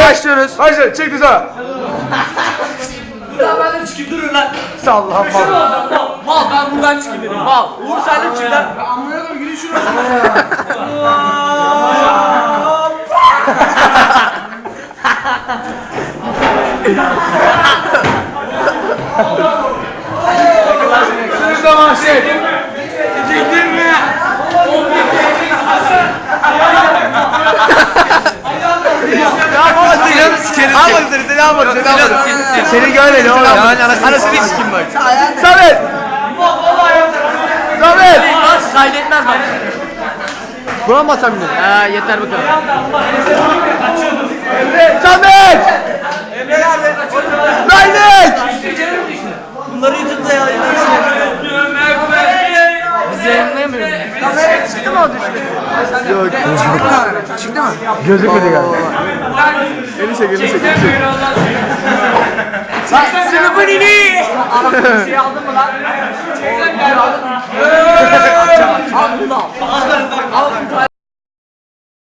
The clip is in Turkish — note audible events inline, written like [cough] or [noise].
başlıyoruz. Başla çek düze. Buradan [laughs] ben de çıkayım durun lan. Şöyle olacak mal. Mal ben buradan çıkayım dedim. Mal. Uğur sen de çık lan. Koyayım gidin şuraya. [laughs] Şu zaman şey. Ya baba seni sikerim. Al bak seni seni al bak seni görmedi oğlum. Anasını sikim bak. Samet. Samet. Bas kaydetmez bak. Buna mı atam yine? Ha yeter bakalım. Samet. Laynek. Bunları YouTube'da yayınlarsın. Biz yayınlayamıyoruz. Çıktı mı o düştü? Yok. Çıktı mı? Gözükmedi galiba. Elini çek, elini çek, elini çek. Lan sınıfın ini! Şey aldın mı lan? Çeksen gel lan. Al bunu